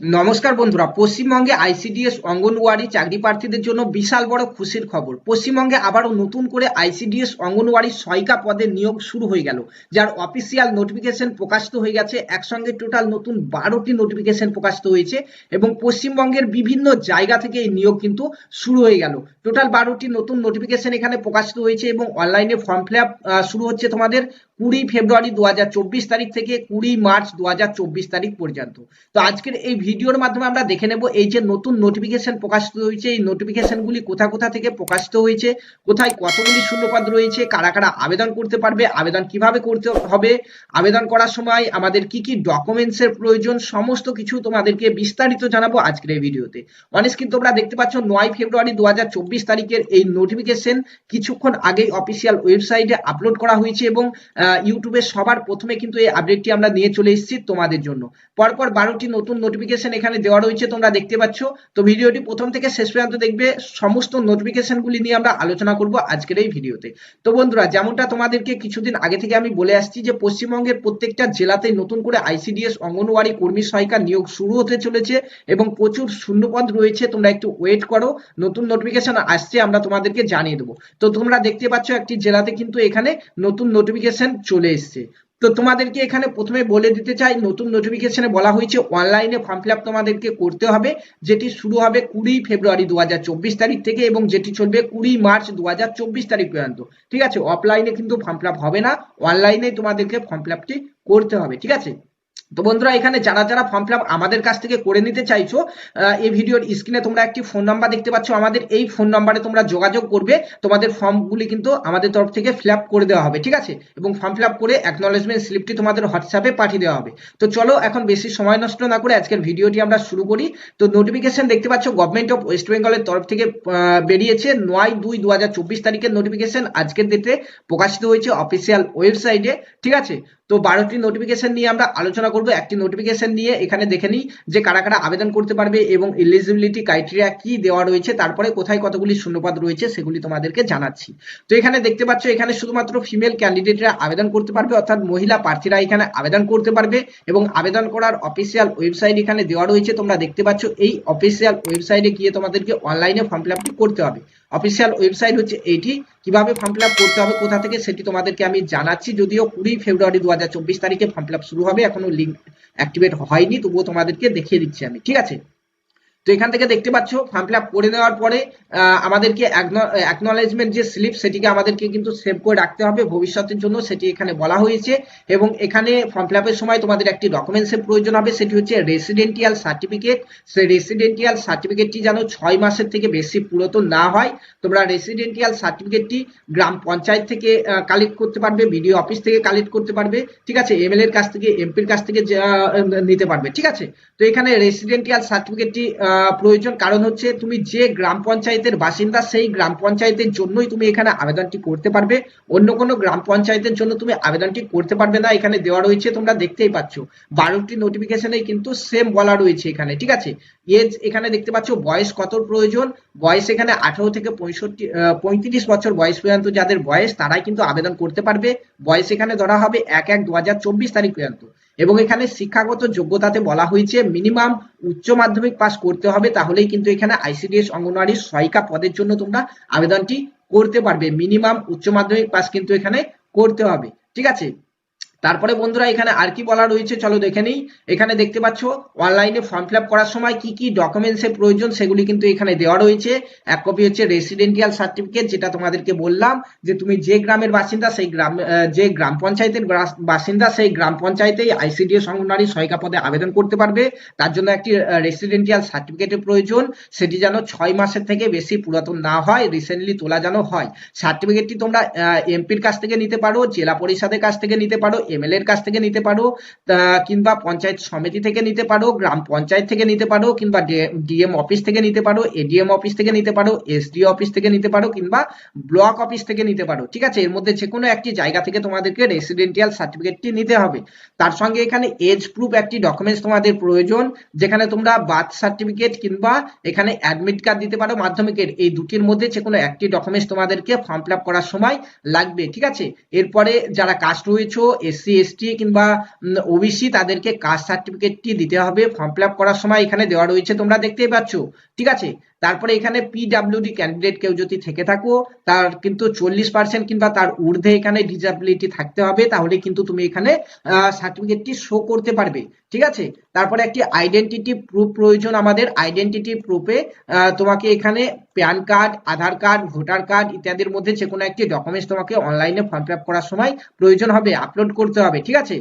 নমস্কার বন্ধুরা, পশ্চিমবঙ্গে আইসিডিএস অঙ্গনওয়াড়ি চাকরি প্রার্থীদের জন্য বিশাল বড় খুশির খবর। পশ্চিমবঙ্গে আবারও নতুন করে আইসিডিএস অঙ্গনওয়াড়ি সহায়িকা পদে নিয়োগ শুরু হয়ে গেল, যার অফিসিয়াল নোটিফিকেশন প্রকাশিত হয়ে গেছে। একসঙ্গে টোটাল নতুন বারোটি নোটিফিকেশন প্রকাশিত হয়েছে এবং পশ্চিমবঙ্গের বিভিন্ন জায়গা থেকে এই নিয়োগ কিন্তু শুরু হয়ে গেল। টোটাল বারোটি নতুন নোটিফিকেশন এখানে প্রকাশিত হয়েছে এবং অনলাইনে ফর্ম ফিল শুরু হচ্ছে তোমাদের কুড়ি ফেব্রুয়ারি দু হাজার চব্বিশ তারিখ থেকে কুড়ি মার্চ দু হাজার চব্বিশ তারিখ পর্যন্ত। তো আজকের এই ভিডিওর মাধ্যমে আমরা দেখে নেব এই যে নতুন নোটিফিকেশন প্রকাশিত হয়েছে। এই নোটিফিকেশনগুলি কোথা কোথা থেকে প্রকাশিত হয়েছে? কোথায় কতগুলি শূন্যপদ রয়েছে? কারা কারা আবেদন করতে পারবে? আবেদন কীভাবে করতে হবে? আবেদন করার সময় আমাদের কি কি ডকুমেন্টসের প্রয়োজন? সমস্ত কিছু তোমাদেরকে বিস্তারিত জানাব আজকের এই ভিডিওতে। অনেক কিন্তু তোমরা দেখতে পাচ্ছ নয় ফেব্রুয়ারি দু হাজার চব্বিশ তারিখের এই নোটিফিকেশন কিছুক্ষণ আগেই অফিসিয়াল ওয়েবসাইটে আপলোড করা হয়েছে এবং ইউটিউবে সবার প্রথমে কিন্তু এই আপডেটটি আমরা নিয়ে চলে এসেছি তোমাদের জন্য। পরপর বারোটি নতুন নোটিফিকেশন এখানে দেওয়া রয়েছে, তোমরা দেখতে পাচ্ছ। তো ভিডিওটি প্রথম থেকে শেষ পর্যন্ত দেখবে। সমস্ত নোটিফিকেশনগুলি নিয়ে আমরা আলোচনা করব আজকের এই ভিডিওতে। তো বন্ধুরা, যেমনটা তোমাদেরকে কিছুদিন আগে থেকে আমি বলে আসছি যে, পশ্চিমবঙ্গের প্রত্যেকটা জেলাতে নতুন করে আইসিডিএস অঙ্গনওয়াড়ি কর্মী সহায়িকা নিয়োগ শুরু হতে চলেছে এবং প্রচুর শূন্যপদ রয়েছে। তোমরা একটু ওয়েট করো, নতুন নোটিফিকেশন আসছে, আমরা তোমাদেরকে জানিয়ে দেবো। তো তোমরা দেখতে পাচ্ছ একটি জেলাতে কিন্তু এখানে নতুন নোটিফিকেশন চলে এসছে। তো তোমাদেরকে এখানে প্রথমে বলে দিতে চাই, নতুন নোটিফিকেশনে বলা হয়েছে অনলাইনে ফর্ম ফিল আপ তোমাদেরকে করতে হবে, যেটি শুরু হবে কুড়ি ফেব্রুয়ারি দু হাজার চব্বিশ তারিখ থেকে এবং যেটি চলবে কুড়ি মার্চ দু হাজার চব্বিশ তারিখ পর্যন্ত। ঠিক আছে? অফলাইনে কিন্তু ফর্ম ফিল হবে না অনলাইনে তোমাদেরকে ফর্ম ফিল করতে হবে। ঠিক আছে? তো বন্ধুরা, এখানে যারা যারা ফর্ম ফিল আমাদের কাছ থেকে করে নিতে চাইছো এই ভিডিওর স্ক্রিনে তোমরা একটি ফোন নাম্বার দেখতে পাচ্ছ। আমাদের এই ফোন নাম্বারে তোমরা যোগাযোগ করবে। তোমাদের ফর্মগুলি কিন্তু আমাদের তরফ থেকে ফিল করে দেওয়া হবে, ঠিক আছে? এবং ফর্ম ফিল করে অ্যাকনলেজমেন্ট স্লিপটি তোমাদের হোয়াটসঅ্যাপে পাঠিয়ে দেওয়া হবে। তো চলো, এখন বেশি সময় নষ্ট না করে আজকের ভিডিওটি আমরা শুরু করি। তো নোটিফিকেশন দেখতে পাচ্ছ গভর্নমেন্ট অফ ওয়েস্ট বেঙ্গলের তরফ থেকে বেরিয়েছে নয় দুই দু তারিখের নোটিফিকেশন আজকের ডেটে প্রকাশিত হয়েছে অফিসিয়াল ওয়েবসাইটে ঠিক আছে? তো বারোটি নোটিফিকেশন নিয়ে আমরা আলোচনা করব। একটি নোটিফিকেশন নিয়ে এখানে দেখে নিই যে কারা কারা আবেদন করতে পারবে এবং এলিজিবিলিটি ক্রাইটেরিয়া কি দেওয়া রয়েছে, তারপরে কোথায় কতগুলি শূন্যপদ রয়েছে সেগুলি তোমাদেরকে জানাচ্ছি। তো এখানে দেখতে পাচ্ছ, এখানে শুধুমাত্র ফিমেল ক্যান্ডিডেটরা আবেদন করতে পারবে, অর্থাৎ মহিলা প্রার্থীরা এখানে আবেদন করতে পারবে এবং আবেদন করার অফিসিয়াল ওয়েবসাইট এখানে দেওয়া রয়েছে। তোমরা দেখতে পাচ্ছ, এই অফিসিয়াল ওয়েবসাইটে গিয়ে তোমাদেরকে অনলাইনে ফর্ম ফিল করতে হবে। অফিসিয়াল ওয়েবসাইট হচ্ছে এইটি কীভাবে ফর্ম ফিল করতে হবে, কোথা থেকে সেটি তোমাদেরকে আমি জানাচ্ছি। যদিও কুড়ি ফেব্রুয়ারি দু হাজার চব্বিশ তারিখে ফর্ম ফিল শুরু হবে, এখনও লিঙ্ক অ্যাক্টিভেট হয়নি, তবুও তোমাদেরকে দেখিয়ে দিচ্ছি আমি। ঠিক আছে? এখান থেকে দেখতে পাচ্ছ ফর্ম ফিল আপ করে নেওয়ার পরে আমাদেরকে অ্যাকনলেজমেন্ট যে স্লিপ সেটিকে আমাদেরকে কিন্তু সেভ করে রাখতে হবে। ভবিষ্যতের জন্য সেটি এখানে বলা হয়েছে এবং এখানে ফর্ম ফিল আপের সময় তোমাদের একটি ডকুমেন্টসের প্রয়োজন হবে, সেটি হচ্ছে রেসিডেন্টিয়াল সার্টিফিকেট সেই রেসিডেন্টিয়াল সার্টিফিকেটটি যেন ছয় মাসের থেকে বেশি পুরাতন না হয়। তোমরা রেসিডেন্টিয়াল সার্টিফিকেটটি গ্রাম পঞ্চায়েত থেকে কালেক্ট করতে পারবে বিডিও অফিস থেকে কালেক্ট করতে পারবে। ঠিক আছে? এমএলএ এর কাছ থেকে এমপির কাছ থেকে নিতে পারবে। ঠিক আছে? তো এখানে রেসিডেন্টিয়াল সার্টিফিকেটটি প্রয়োজন। কারণ হচ্ছে তুমি যে গ্রাম পঞ্চায়েতের বাসিন্দা, সেই গ্রাম পঞ্চায়েতের জন্যই তুমি এখানে আবেদনটি করতে পারবে। অন্য কোনো গ্রাম পঞ্চায়েতের জন্য তুমি আবেদনটি করতে পারবে না। এখানে দেওয়া রয়েছে, তোমরা দেখতেই পাচ্ছ। বারোটি নোটিফিকেশনে কিন্তু সেম বলা রয়েছে এখানে, ঠিক আছে? এজ এখানে দেখতে পাচ্ছ বয়স কত প্রয়োজন? বয়স এখানে আঠারো থেকে পঁয়ষট্টি পঁয়ত্রিশ বছর বয়স পর্যন্ত যাদের বয়স, তারাই কিন্তু আবেদন করতে পারবে। বয়স এখানে ধরা হবে এক এক দু তারিখ পর্যন্ত। এবং এখানে শিক্ষাগত যোগ্যতাতে বলা হয়েছে মিনিমাম উচ্চ মাধ্যমিক পাস করতে হবে, তাহলেই কিন্তু এখানে আইসিডিএস অঙ্গনওয়াড়ি সহায়িকা পদের জন্য তোমরা আবেদনটি করতে পারবে। মিনিমাম উচ্চ মাধ্যমিক পাস কিন্তু এখানে করতে হবে। ঠিক আছে? তারপরে বন্ধুরা এখানে আর কি বলা রয়েছে, চলো দেখে নিই। এখানে দেখতে পাচ্ছ অনলাইনে ফর্ম ফিল করার সময় কি কি ডকুমেন্টস এর প্রয়োজন সেগুলি কিন্তু এখানে দেওয়া রয়েছে। এক কপি হচ্ছে রেসিডেন্টিয়াল সার্টিফিকেট যেটা তোমাদেরকে বললাম যে তুমি যে গ্রামের বাসিন্দা, সেই গ্রাম যে গ্রাম পঞ্চায়েতের বাসিন্দা, সেই গ্রাম পঞ্চায়েতেই আইসিডিএস অঙ্গনওয়াড়ি সহায়িকা পদে আবেদন করতে পারবে। তার জন্য একটি রেসিডেন্টিয়াল সার্টিফিকেটের প্রয়োজন। সেটি যেন ছয় মাসের থেকে বেশি পুরাতন না হয় রিসেন্টলি তোলা যেন হয়। সার্টিফিকেটটি তোমরা এমপির কাছ থেকে নিতে পারো, জেলা পরিষদের কাছ থেকে নিতে পারো এমএলএ এর কাছ থেকে নিতে পারো কিংবা পঞ্চায়েত সমিতি থেকে নিতে পারো, গ্রাম পঞ্চায়েত থেকে নিতে পারো, কিংবা ডিএম অফিস থেকে নিতে পারো এডিএম অফিস থেকে নিতে পারো এসডিও অফিস থেকে নিতে পারো, কিংবা ব্লক অফিস থেকে নিতে পারো, ঠিক আছে? এর মধ্যে যে কোনো একটি জায়গা থেকে তোমাদেরকে রেসিডেন্টিয়াল সার্টিফিকেটটি নিতে হবে। তার সঙ্গে এখানে এজ প্রুফ একটি ডকুমেন্টস তোমাদের প্রয়োজন, যেখানে তোমরা বার্থ সার্টিফিকেট কিংবা এখানে অ্যাডমিট কার্ড দিতে পারো মাধ্যমিকের। এই দুটির মধ্যে যে কোনো একটি ডকুমেন্টস তোমাদেরকে ফর্ম ফিল করার সময় লাগবে, ঠিক আছে? এরপরে যারা কাস্ট রয়েছে এস এসসি এসটি কিংবা ওবিসি তাদেরকে কাস্ট সার্টিফিকেটটি দিতে হবে। ফর্ম ফিল করার সময় এখানে দেওয়া রয়েছে। তোমরা দেখতেই পাচ্ছ। ঠিক আছে? তারপরে এখানে পিডাব্লিউডি ক্যান্ডিডেট কেউ যদি থেকে থাকো, তার কিন্তু চল্লিশ পার্সেন্ট কিংবা তার ঊর্ধ্বে এখানে ডিসএবিলিটি থাকতে হবে, তাহলে কিন্তু তুমি এখানে সার্টিফিকেটটি শো করতে পারবে। ঠিক আছে? তারপরে একটি আইডেন্টিটি প্রুফ প্রয়োজন আমাদের। আইডেন্টিটি প্রুফে তোমাকে এখানে PAN card Aadhaar card voter card ইত্যাদির মধ্যে যে কোনো একটি ডকুমেন্টস তোমাকে অনলাইনে ফর্ম ফিল করার সময় প্রয়োজন হবে আপলোড করতে হবে। ঠিক আছে?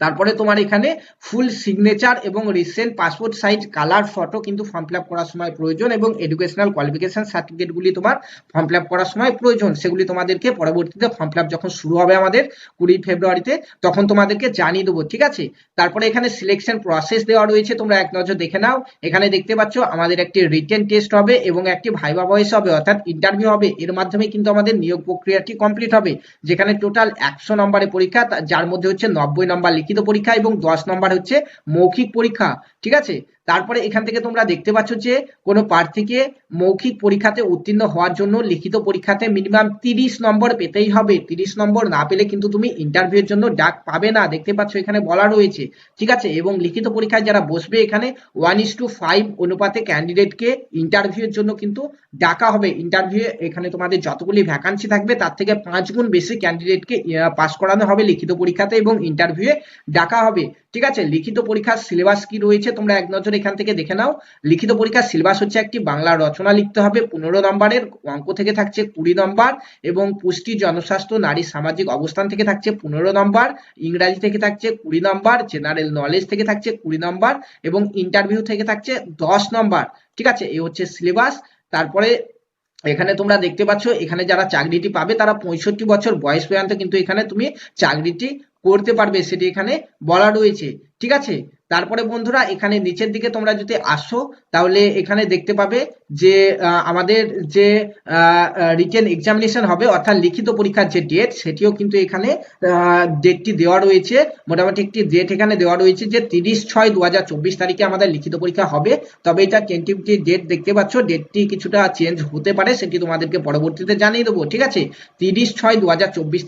তারপরে তোমার এখানে ফুল সিগনেচার এবং recent passport size colour photo কিন্তু ফর্ম ফিল করার সময় প্রয়োজন এবং এডুকেশনাল কোয়ালিফিকেশন সার্টিফিকেটগুলি তোমার ফর্ম ফিল করার সময় প্রয়োজন। সেগুলি তোমাদেরকে পরবর্তীতে ফর্ম ফিল যখন শুরু হবে আমাদের কুড়ি ফেব্রুয়ারিতে, তখন তোমাদেরকে জানিয়ে দেবো, ঠিক আছে? তারপরে এখানে সিলেকশন প্রসেস দেওয়া রয়েছে, তোমরা এক নজর দেখে নাও। এখানে দেখতে পাচ্ছ, আমাদের একটি রিটেন টেস্ট হবে এবং একটি ভাইবা ভয়েস হবে, অর্থাৎ ইন্টারভিউ হবে। এর মাধ্যমে কিন্তু আমাদের নিয়োগ প্রক্রিয়াটি কমপ্লিট হবে, যেখানে টোটাল একশো নম্বরের পরীক্ষা যার মধ্যে হচ্ছে নব্বই নম্বর লিখিত পরীক্ষা এবং দশ নম্বর হচ্ছে মৌখিক পরীক্ষা ঠিক আছে? তারপরে এখান থেকে তোমরা দেখতে পাচ্ছ যে কোনো প্রার্থীকে মৌখিক পরীক্ষাতে উত্তীর্ণ হওয়ার জন্য লিখিত পরীক্ষাতে মিনিমাম তিরিশ নম্বর পেতেই হবে। তিরিশ নম্বর না পেলে কিন্তু তুমি ইন্টারভিউর জন্য ডাক পাবে না। দেখতে পাচ্ছ এখানে বলা রয়েছে। ঠিক আছে? এবং লিখিত পরীক্ষায় যারা বসবে এখানে ওয়ান ইস টু ফাইভ অনুপাতে ক্যান্ডিডেটকে ইন্টারভিউর জন্য কিন্তু ডাকা হবে। ইন্টারভিউ এখানে তোমাদের যতগুলি ভ্যাকান্সি থাকবে, তার থেকে পাঁচ গুণ বেশি ক্যান্ডিডেটকে পাস করানো হবে লিখিত পরীক্ষাতে এবং ইন্টারভিউয়ে ডাকা হবে। ঠিক আছে? লিখিত পরীক্ষার সিলেবাস কি রয়েছে? তোমরা এক নজর এখান থেকে দেখে নাও। লিখিত পরীক্ষার সিলেবাস হচ্ছে একটি বাংলা রচনা লিখতে হবে। পনেরো নম্বরের অঙ্ক থেকে থাকছে কুড়ি নম্বর এবং পুষ্টি, জনস্বাস্থ্য, নারী, সামাজিক অবস্থান থেকে থাকছে পনেরো নম্বর। ইংরাজি থেকে থাকছে কুড়ি নম্বর। জেনারেল নলেজ থেকে থাকছে কুড়ি নম্বর এবং ইন্টারভিউ থেকে থাকছে দশ নম্বর। ঠিক আছে? এ হচ্ছে সিলেবাস তারপরে এখানে তোমরা দেখতে পাচ্ছ, এখানে যারা চাকরিটি পাবে তারা পঁয়ষট্টি বছর বয়স পর্যন্ত কিন্তু এখানে তুমি চাকরিটি করতে পারবে সেটি এখানে বলা রয়েছে। ঠিক আছে? তারপরে বন্ধুরা, এখানে নিচের দিকে তোমরা যদি আসো, তাহলে এখানে দেখতে পাবে যে আমাদের যে রিটেন এক্সামিনেশন হবে, অর্থাৎ লিখিত পরীক্ষার যে ডেট সেটিও কিন্তু এখানে ডেটটি দেওয়া রয়েছে। মোটামুটি একটি ডেট এখানে দেওয়া রয়েছে যে, তিরিশ ছয় দু তারিখে আমাদের লিখিত পরীক্ষা হবে। তবে এটা টেন্টিভ ডেট দেখতে পাচ্ছ ডেটটি কিছুটা চেঞ্জ হতে পারে, সেটি তোমাদেরকে পরবর্তীতে জানিয়ে দেবো, ঠিক আছে? তিরিশ ছয় দু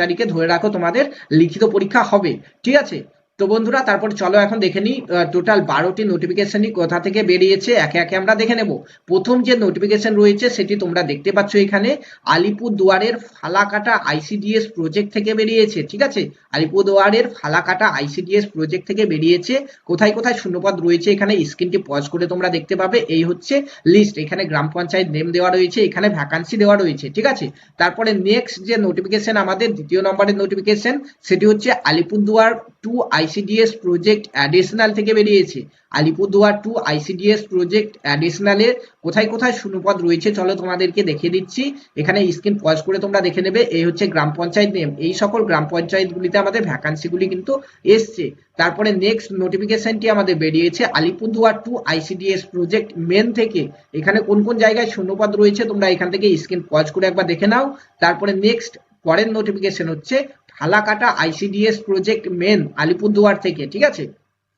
তারিখে ধরে রাখো তোমাদের লিখিত পরীক্ষা হবে, ঠিক আছে? তো বন্ধুরা, তারপর চলো এখন দেখে নিই টোটাল বারোটি নোটিফিকেশনই কোথা থেকে বেরিয়েছে, একে একে আমরা দেখে নেব। প্রথম যে নোটিফিকেশন রয়েছে, সেটি তোমরা দেখতে পাচ্ছ এখানে আলিপুর দুয়ারের ফালাকাটা আইসিডিএস প্রজেক্ট থেকে বেরিয়েছে, ঠিক আছে? আলিপুর দুয়ারের ফালাকাটা আইসিডিএস প্রজেক্ট থেকে বেরিয়েছে। কোথায় কোথায় শূন্যপদ রয়েছে, এখানে স্ক্রিনটি পজ করে তোমরা দেখতে পাবে। এই হচ্ছে লিস্ট এখানে গ্রাম পঞ্চায়েত নেম দেওয়া রয়েছে, এখানে ভ্যাকান্সি দেওয়া রয়েছে, ঠিক আছে? তারপরে নেক্সট যে নোটিফিকেশন আমাদের দ্বিতীয় নম্বরের নোটিফিকেশন সেটি হচ্ছে Alipurduar two I ICDS project additional থেকে বেরিয়েছে। আলিপুরদুয়ার টু আইসিডিএস প্রজেক্ট অ্যাডিশনালের কোথায় কোথায় শূন্যপদ রয়েছে চলো তোমাদেরকে দেখিয়ে দিচ্ছি। এখানে স্ক্রিন পজ করে তোমরা দেখে নেবে। এই হচ্ছে গ্রাম পঞ্চায়েত নেম এই সকল গ্রাম পঞ্চায়েতগুলিতে আমাদের ভ্যাকান্সিগুলি কিন্তু এসছে। তারপরে নেক্সট নোটিফিকেশনটি আমাদের বেরিয়েছে। Alipurduar two ICDS project main থেকে। এখানে কোন কোন জায়গায় শূন্যপদ রয়েছে তোমরা এখান থেকে স্ক্রিন পজ করে একবার দেখে নাও। তারপরে নেক্সট পরের নোটিফিকেশন হচ্ছে Falakata ICDS project main Alipurduar থেকে, ঠিক আছে?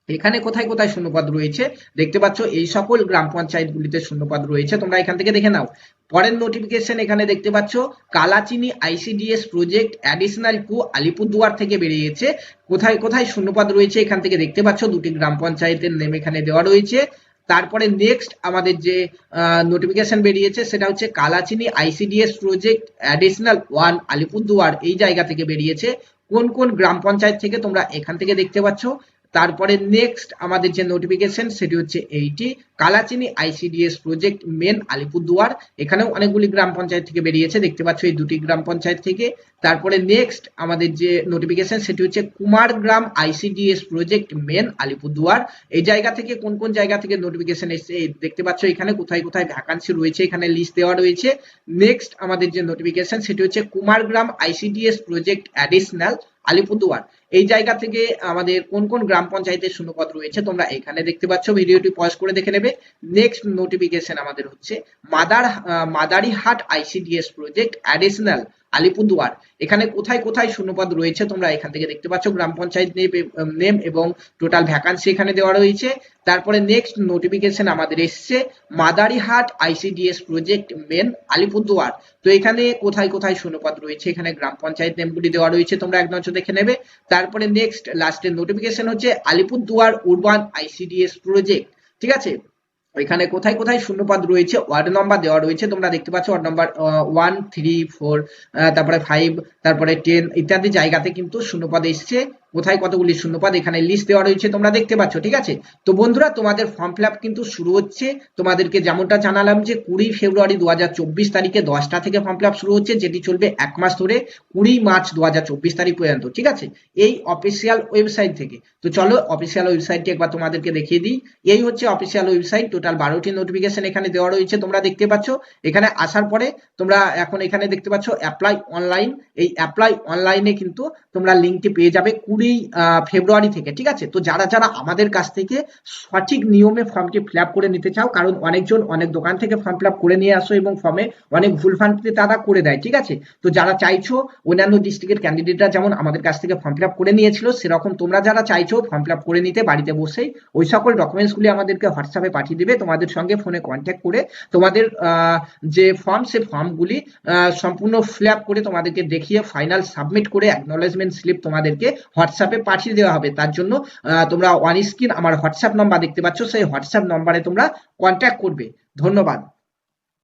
এখানে কোথায় কোথায় শূন্যপদ রয়েছে? দেখতে পাচ্ছ, এই সকল গ্রাম পঞ্চায়েতগুলিতে শূন্যপদ রয়েছে। তোমরা এখান থেকে দেখে নাও। পরের নোটিফিকেশন এখানে দেখতে পাচ্ছ, Kalchini ICDS project additional two Alipurduar থেকে বেরিয়েছে। কোথায় কোথায় শূন্যপদ রয়েছে এখান থেকে দেখতে পাচ্ছ, দুটি গ্রাম পঞ্চায়েতের নেম এখানে দেওয়া রয়েছে। তারপরে নেক্সট আমাদের যে নোটিফিকেশন বেরিয়েছে সেটা হচ্ছে Kalchini ICDS project additional one Alipurduar এই জায়গা থেকে বেরিয়েছে। কোন কোন গ্রাম পঞ্চায়েত থেকে তোমরা এখান থেকে দেখতে পাচ্ছ? তারপরে নেক্সট আমাদের যে নোটিফিকেশন সেটি হচ্ছে এইটি। Kalchini ICDS project main Alipurduar. এখানেও অনেকগুলি গ্রাম পঞ্চায়েত থেকে বেরিয়েছে, দেখতে পাচ্ছ এই দুটি গ্রাম পঞ্চায়েত থেকে। তারপরে নেক্সট আমাদের যে নোটিফিকেশন সেটি হচ্ছে Kumargram ICDS project main Alipurduar. এই জায়গা থেকে কোন কোন জায়গা থেকে নোটিফিকেশন এসছে দেখতে পাচ্ছ এখানে কোথায় কোথায় ভ্যাকান্সি রয়েছে, এখানে লিস্ট দেওয়া রয়েছে। নেক্সট আমাদের যে নোটিফিকেশন সেটি হচ্ছে Kumargram ICDS project additional Alipurduar. এই জায়গা থেকে আমাদের কোন কোন গ্রাম পঞ্চায়েতের শূন্যপদ রয়েছে তোমরা এখানে দেখতে পাচ্ছ। ভিডিওটি পজ করে দেখে নেবে। নেক্সট নোটিফিকেশন আমাদের হচ্ছে mother Madarihat ICDS project additional Alipurduar. এখানে কোথায় কোথায় শূন্যপদ রয়েছে তোমরা এখান থেকে দেখতে পাচ্ছ। গ্রাম পঞ্চায়েত নেম এবং টোটাল ভ্যাকান্সি এখানে দেওয়া রয়েছে। তারপরে নেক্সট নোটিফিকেশন আমাদের এসছে Madarihat ICDS project main Alipurduar. তো এখানে কোথায় কোথায় শূন্যপদ রয়েছে? এখানে গ্রাম পঞ্চায়েত নেমগুলি দেওয়া রয়েছে তোমরা এক নজর দেখে নেবে। তার তারপরে নেক্সট লাস্টের নোটিফিকেশন হচ্ছে আলিপুরদুয়ার উরবান আইসিডিএস প্রজেক্ট ঠিক আছে? এখানে কোথায় কোথায় শূন্যপদ রয়েছে? ওয়ার্ড নাম্বার দেওয়া রয়েছে, তোমরা দেখতে পাচ্ছ ward number one three four তারপরে ফাইভ তারপরে টেন ইত্যাদি জায়গাতে কিন্তু শূন্যপদ এসছে। কোথায় কতগুলি শূন্যপদ? এখানে লিস্ট দেওয়া রয়েছে, তোমরা দেখতে পাচ্ছ, ঠিক আছে? তো বন্ধুরা, তোমাদের ফর্ম ফিল কিন্তু শুরু হচ্ছে। তোমাদেরকে যেমনটা জানালাম যে কুড়ি ফেব্রুয়ারি দু তারিখে দশটা থেকে ফর্ম ফিল শুরু হচ্ছে, যেটি চলবে এক মাস ধরে, কুড়ি মার্চ দু তারিখ পর্যন্ত, ঠিক আছে? এই অফিসিয়াল ওয়েবসাইট থেকে। তো চলো অফিসিয়াল ওয়েবসাইটটি একবার তোমাদেরকে দেখিয়ে দিই। এই হচ্ছে অফিসিয়াল ওয়েবসাইট টোটাল বারোটি নোটিফিকেশন এখানে দেওয়া রয়েছে, তোমরা দেখতে পাচ্ছ। এখানে আসার পরে, তোমরা এখন এখানে দেখতে পাচ্ছ অ্যাপ্লাই অনলাইন এই অ্যাপ্লাই অনলাইনে কিন্তু তোমরা লিঙ্কটি পেয়ে যাবে, কুড়ি ফেব্রুয়ারি থেকে, ঠিক আছে? তো যারা যারা আমাদের কাছ থেকে সঠিক নিয়মে ফর্মটি ফিল করে নিতে চাও, কারণ অনেকজন অনেক দোকান থেকে ফর্ম ফিল করে নিয়ে আসো এবং ফর্মে অনেক ভুল ফান্ডতে তারা করে দেয়, ঠিক আছে? তো যারা চাইছো, অন্যান্য ডিস্ট্রিক্টের ক্যান্ডিডেটরা যেমন আমাদের কাছ থেকে ফর্ম ফিল করে নিয়েছিল, সেরকম তোমরা যারা চাইছো ফর্ম ফিল করে নিতে, বাড়িতে বসেই ওই সকল ডকুমেন্টসগুলি আমাদেরকে হোয়াটসঅ্যাপে পাঠিয়ে দেবে, তোমাদের সঙ্গে ফোনে কন্ট্যাক্ট করে তোমাদের যে ফর্ম সে ফর্মগুলি সম্পূর্ণ ফিল করে তোমাদেরকে দেখিয়ে ফাইনাল সাবমিট করে অ্যাকনোলেজমেন্ট স্লিপ তোমাদেরকে হোয়াটসঅ্যাপে পাঠিয়ে দেওয়া হবে। তার জন্য তোমরা ওয়ান স্ক্রিন আমার হোয়াটসঅ্যাপ নাম্বার দেখতে পাচ্ছ। সেই হোয়াটসঅ্যাপ নম্বরে তোমরা কন্ট্যাক্ট করবে। ধন্যবাদ।